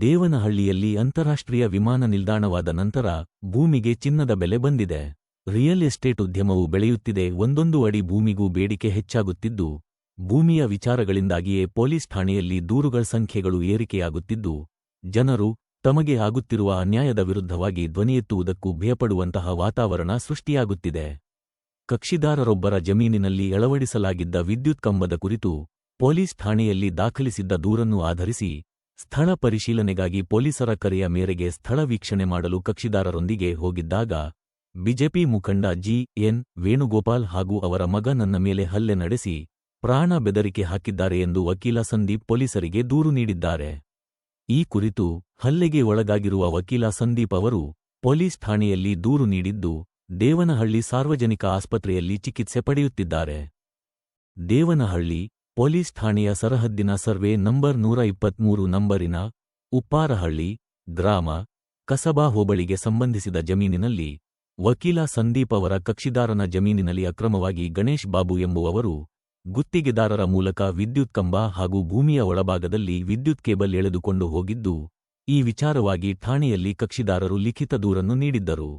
ದೇವನಹಳ್ಳಿಯಲ್ಲಿ ಅಂತಾರಾಷ್ಟ್ರೀಯ ವಿಮಾನ ನಿಲ್ದಾಣವಾದ ನಂತರ ಭೂಮಿಗೆ ಚಿನ್ನದ ಬೆಲೆ ಬಂದಿದೆ. ರಿಯಲ್ ಎಸ್ಟೇಟ್ ಉದ್ಯಮವು ಬೆಳೆಯುತ್ತಿದೆ. ಒಂದೊಂದು ಅಡಿ ಭೂಮಿಗೂ ಬೇಡಿಕೆ ಹೆಚ್ಚಾಗುತ್ತಿದ್ದು, ಭೂಮಿಯ ವಿಚಾರಗಳಿಂದಾಗಿಯೇ ಪೊಲೀಸ್ ಠಾಣೆಯಲ್ಲಿ ದೂರುಗಳ ಸಂಖ್ಯೆಗಳು ಏರಿಕೆಯಾಗುತ್ತಿದ್ದು, ಜನರು ತಮಗೆ ಆಗುತ್ತಿರುವ ಅನ್ಯಾಯದ ವಿರುದ್ಧವಾಗಿ ಧ್ವನಿಯೆತ್ತುವುದಕ್ಕೂ ಭಯಪಡುವಂತಹ ವಾತಾವರಣ ಸೃಷ್ಟಿಯಾಗುತ್ತಿದೆ. ಕಕ್ಷಿದಾರರೊಬ್ಬರ ಜಮೀನಿನಲ್ಲಿ ಅಳವಡಿಸಲಾಗಿದ್ದ ವಿದ್ಯುತ್ ಕಂಬದ ಕುರಿತು ಪೊಲೀಸ್ ಠಾಣೆಯಲ್ಲಿ ದಾಖಲಿಸಿದ್ದ ದೂರನ್ನು ಆಧರಿಸಿ ಸ್ಥಳ ಪರಿಶೀಲನೆಗಾಗಿ ಪೊಲೀಸರ ಕರೆಯ ಮೇರೆಗೆ ಸ್ಥಳ ವೀಕ್ಷಣೆ ಮಾಡಲು ಕಕ್ಷಿದಾರರೊಂದಿಗೆ ಹೋಗಿದ್ದಾಗ, ಬಿಜೆಪಿ ಮುಖಂಡ ಜಿ. ಎನ್. ವೇಣುಗೋಪಾಲ್ ಹಾಗೂ ಅವರ ಮಗ ನನ್ನ ಮೇಲೆ ಹಲ್ಲೆ ನಡೆಸಿ ಪ್ರಾಣ ಬೆದರಿಕೆ ಹಾಕಿದ್ದಾರೆ ಎಂದು ವಕೀಲ ಸಂದೀಪ್ ಪೊಲೀಸರಿಗೆ ದೂರು ನೀಡಿದ್ದಾರೆ. ಈ ಕುರಿತು ಹಲ್ಲೆಗೆ ಒಳಗಾಗಿರುವ ವಕೀಲ ಸಂದೀಪ್ ಅವರು ಪೊಲೀಸ್ ಠಾಣೆಯಲ್ಲಿ ದೂರು ನೀಡಿದ್ದು, ದೇವನಹಳ್ಳಿ ಸಾರ್ವಜನಿಕ ಆಸ್ಪತ್ರೆಯಲ್ಲಿ ಚಿಕಿತ್ಸೆ ಪಡೆಯುತ್ತಿದ್ದಾರೆ. ದೇವನಹಳ್ಳಿ ಪೊಲೀಸ್ ಠಾಣೆಯ ಸರಹದ್ದಿನ ಸರ್ವೆ ನಂಬರ್ ನೂರ ಇಪ್ಪತ್ಮೂರು ನಂಬರಿನ ಉಪ್ಪಾರಹಳ್ಳಿ, ಗ್ರಾಮ, ಕಸಬಾ ಹೋಬಳಿಗೆ ಸಂಬಂಧಿಸಿದ ಜಮೀನಿನಲ್ಲಿ ವಕೀಲ ಸಂದೀಪ್ ಅವರ ಕಕ್ಷಿದಾರನ ಜಮೀನಿನಲ್ಲಿ ಅಕ್ರಮವಾಗಿ ಗಣೇಶ್ ಬಾಬು ಎಂಬುವವರು ಗುತ್ತಿಗೆದಾರರ ಮೂಲಕ ವಿದ್ಯುತ್ ಕಂಬ ಹಾಗೂ ಭೂಮಿಯ ಒಳಭಾಗದಲ್ಲಿ ವಿದ್ಯುತ್ ಕೇಬಲ್ ಎಳೆದುಕೊಂಡು ಹೋಗಿದ್ದು, ಈ ವಿಚಾರವಾಗಿ ಠಾಣೆಯಲ್ಲಿ ಕಕ್ಷಿದಾರರು ಲಿಖಿತ ದೂರನ್ನು ನೀಡಿದ್ದರು.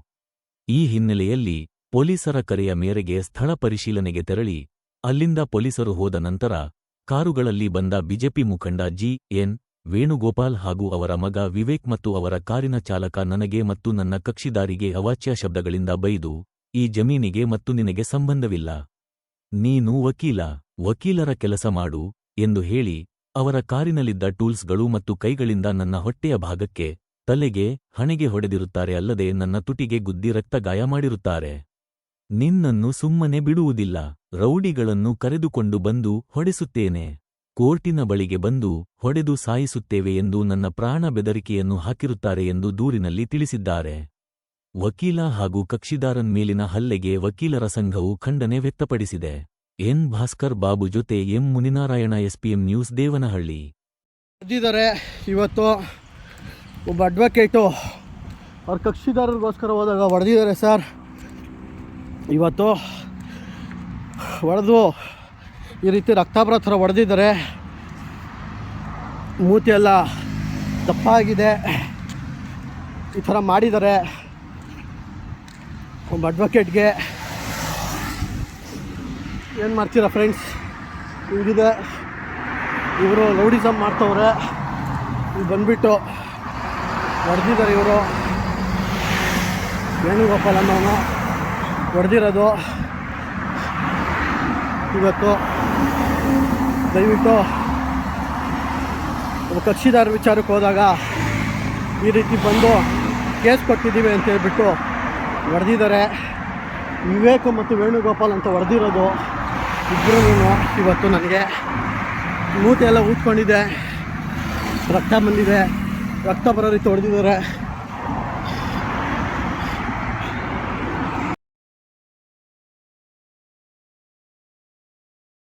ಈ ಹಿನ್ನೆಲೆಯಲ್ಲಿ ಪೊಲೀಸರ ಕರೆಯ ಮೇರೆಗೆ ಸ್ಥಳ ಪರಿಶೀಲನೆಗೆ ತೆರಳಿ ಅಲ್ಲಿಂದ ಪೊಲೀಸರು ಹೋದ ನಂತರ ಕಾರುಗಳಲ್ಲಿ ಬಂದ ಬಿಜೆಪಿ ಮುಖಂಡ ಜಿ. ಎನ್. ವೇಣುಗೋಪಾಲ್ ಹಾಗೂ ಅವರ ಮಗ ವಿವೇಕ್ ಮತ್ತು ಅವರ ಕಾರಿನ ಚಾಲಕ ನನಗೆ ಮತ್ತು ನನ್ನ ಕಕ್ಷಿದಾರಿಗೆ ಅವಾಚ್ಯ ಶಬ್ದಗಳಿಂದ ಬೈದು, ಈ ಜಮೀನಿಗೆ ಮತ್ತು ನಿನಗೆ ಸಂಬಂಧವಿಲ್ಲ. ನೀನು ವಕೀಲ. ವಕೀಲರ ಕೆಲಸ ಮಾಡು ಎಂದು ಹೇಳಿ, ಅವರ ಕಾರಿನಲ್ಲಿದ್ದ ಟೂಲ್ಸ್ಗಳು ಮತ್ತು ಕೈಗಳಿಂದ ನನ್ನ ಹೊಟ್ಟೆಯ ಭಾಗಕ್ಕೆ ತಲೆಗೆ ಹಣೆಗೆ ಹೊಡೆದಿರುತ್ತಾರೆ ಅಲ್ಲದೆ ನನ್ನ ತುಟಿಗೆ ಗುದ್ದಿ ರಕ್ತಗಾಯ ಮಾಡಿರುತ್ತಾರೆ. ನಿನ್ನನ್ನು ಸುಮ್ಮನೆ ಬಿಡುವುದಿಲ್ಲ, ರೌಡಿಗಳನ್ನು ಕರೆದುಕೊಂಡು ಬಂದು ಹೊಡೆಸುತ್ತೇನೆ. ಕೋರ್ಟಿನ ಬಳಿಗೆ ಬಂದು ಹೊಡೆದು ಸಾಯಿಸುತ್ತೇವೆ ಎಂದು ನನ್ನ ಪ್ರಾಣ ಬೆದರಿಕೆಯನ್ನು ಹಾಕಿರುತ್ತಾರೆ ಎಂದು ದೂರಿನಲ್ಲಿ ತಿಳಿಸಿದ್ದಾರೆ. ವಕೀಲ ಹಾಗೂ ಕಕ್ಷಿದಾರನ್ ಮೇಲಿನ ಹಲ್ಲೆಗೆ ವಕೀಲರ ಸಂಘವು ಖಂಡನೆ ವ್ಯಕ್ತಪಡಿಸಿದೆ. ಎನ್. ಭಾಸ್ಕರ್ ಬಾಬು ಜೊತೆ M. Muninarayana, SPM news, Devanahalli. ಇವತ್ತು ಒಬ್ಬ ಅಡ್ವೊಕೇಟು ಅವ್ರ ಕಕ್ಷಿದಾರರಿಗೋಸ್ಕರ ಹೋದಾಗ ಹೊಡೆದಿದ್ದಾರೆ ಸರ್. ಇವತ್ತು ಹೊಡೆದು ಈ ರೀತಿ ರಕ್ತಾಪರ ಥರ ಹೊಡೆದಿದ್ದಾರೆ ಮೂತಿ ಎಲ್ಲ ದಪ್ಪ ಈ ಥರ ಮಾಡಿದ್ದಾರೆ ಒಬ್ಬ ಅಡ್ವೊಕೇಟ್ಗೆ ಏನು ಮಾಡ್ತೀರಾ ಫ್ರೆಂಡ್ಸ್ ಹಿಂಗಿದೆ. ಇವರು ಲೌಡಿಸಮ್ ಮಾಡ್ತವ್ರೆ. ಇಲ್ಲಿ ಬಂದುಬಿಟ್ಟು ಹೊಡೆದಿದ್ದಾರೆ ಇವರು. ವೇಣುಗೋಪಾಲ್ ಅನ್ನೋನು ಹೊಡೆದಿರೋದು. ಇವತ್ತು ದಯವಿಟ್ಟು ಒಬ್ಬ ಕಕ್ಷಿದಾರ ವಿಚಾರಕ್ಕೆ ಹೋದಾಗ ಈ ರೀತಿ ಬಂದು ಕೇಸ್ ಕೊಟ್ಟಿದ್ದೀವಿ ಅಂತ ಹೇಳ್ಬಿಟ್ಟು ಹೊಡೆದಿದ್ದಾರೆ. ವಿವೇಕ್ ಮತ್ತು ವೇಣುಗೋಪಾಲ್ ಅಂತ ಹೊಡೆದಿರೋದು ಇಬ್ಬರೂ ಇವತ್ತು ನನಗೆ. ಮೂಟೆ ಎಲ್ಲ ಊದ್ಕೊಂಡಿದೆ. ರಕ್ತ ಬಂದಿದೆ. ರಕ್ತ ಬರೋ ರೀತಿ ಹೊಡೆದಿದ್ದಾರೆ